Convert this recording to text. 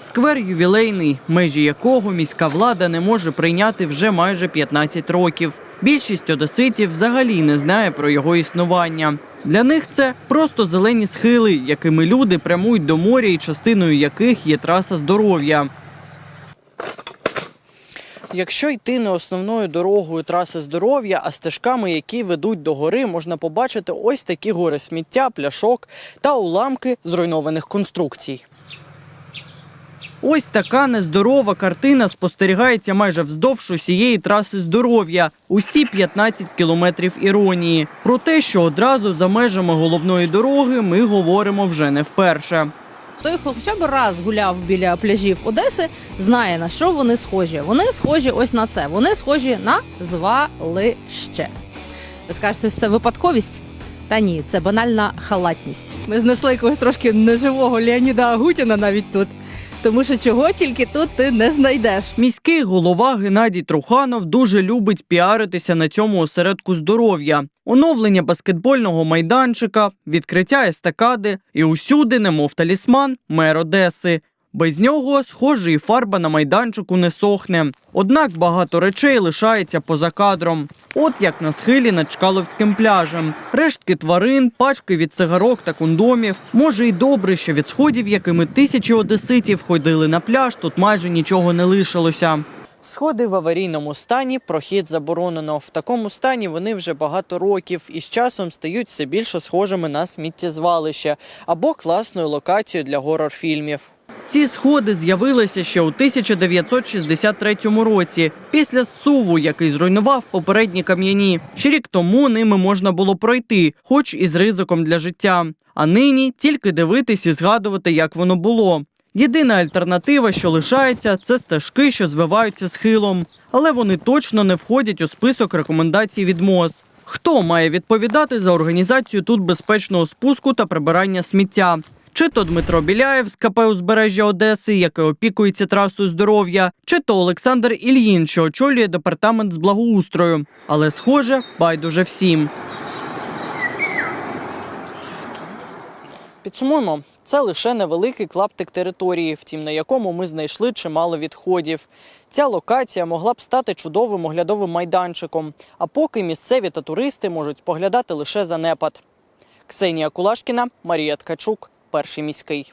Сквер ювілейний, межі якого міська влада не може прийняти вже майже 15 років. Більшість одеситів взагалі не знає про його існування. Для них це просто зелені схили, якими люди прямують до моря, і частиною яких є траса здоров'я. Якщо йти не основною дорогою траси здоров'я, а стежками, які ведуть до гори, можна побачити ось такі гори сміття, пляшок та уламки зруйнованих конструкцій. Ось така нездорова картина спостерігається майже вздовж усієї траси здоров'я, усі 15 кілометрів іронії. Про те, що одразу за межами головної дороги ми говоримо вже не вперше. Той, хто хоча б раз гуляв біля пляжів Одеси, знає на що вони схожі. Вони схожі ось на це. Вони схожі на звалище. Ви скажете, це випадковість? Та ні, це банальна халатність. Ми знайшли якогось трошки неживого Леоніда Агутіна навіть тут. Тому що чого тільки тут ти не знайдеш. Міський голова Геннадій Труханов дуже любить піаритися на цьому осередку здоров'я. Оновлення баскетбольного майданчика, відкриття естакади і усюди, немов талісман, мер Одеси. Без нього, схоже, і фарба на майданчику не сохне. Однак багато речей лишається поза кадром. От як на схилі над Чкаловським пляжем. Рештки тварин, пачки від цигарок та кондомів. Може, й добре, що від сходів, якими тисячі одеситів ходили на пляж, тут майже нічого не лишилося. Сходи в аварійному стані, прохід заборонено. В такому стані вони вже багато років і з часом стають все більше схожими на сміттєзвалище або класною локацією для горор-фільмів. Ці сходи з'явилися ще у 1963 році, після суву, який зруйнував попередні кам'яні. Ще рік тому ними можна було пройти, хоч і з ризиком для життя. А нині тільки дивитись і згадувати, як воно було. Єдина альтернатива, що лишається, це стежки, що звиваються схилом, але вони точно не входять у список рекомендацій від МОЗ. Хто має відповідати за організацію тут безпечного спуску та прибирання сміття? Чи то Дмитро Біляєв з КП узбережжя Одеси, який опікується трасою здоров'я, чи то Олександр Ільїн, що очолює департамент з благоустрою. Але схоже, байдуже всім. Підсумуємо, це лише невеликий клаптик території, втім на якому ми знайшли чимало відходів. Ця локація могла б стати чудовим оглядовим майданчиком, а поки місцеві та туристи можуть споглядати лише занепад. Ксенія Кулашкіна, Марія Ткачук, перший міський.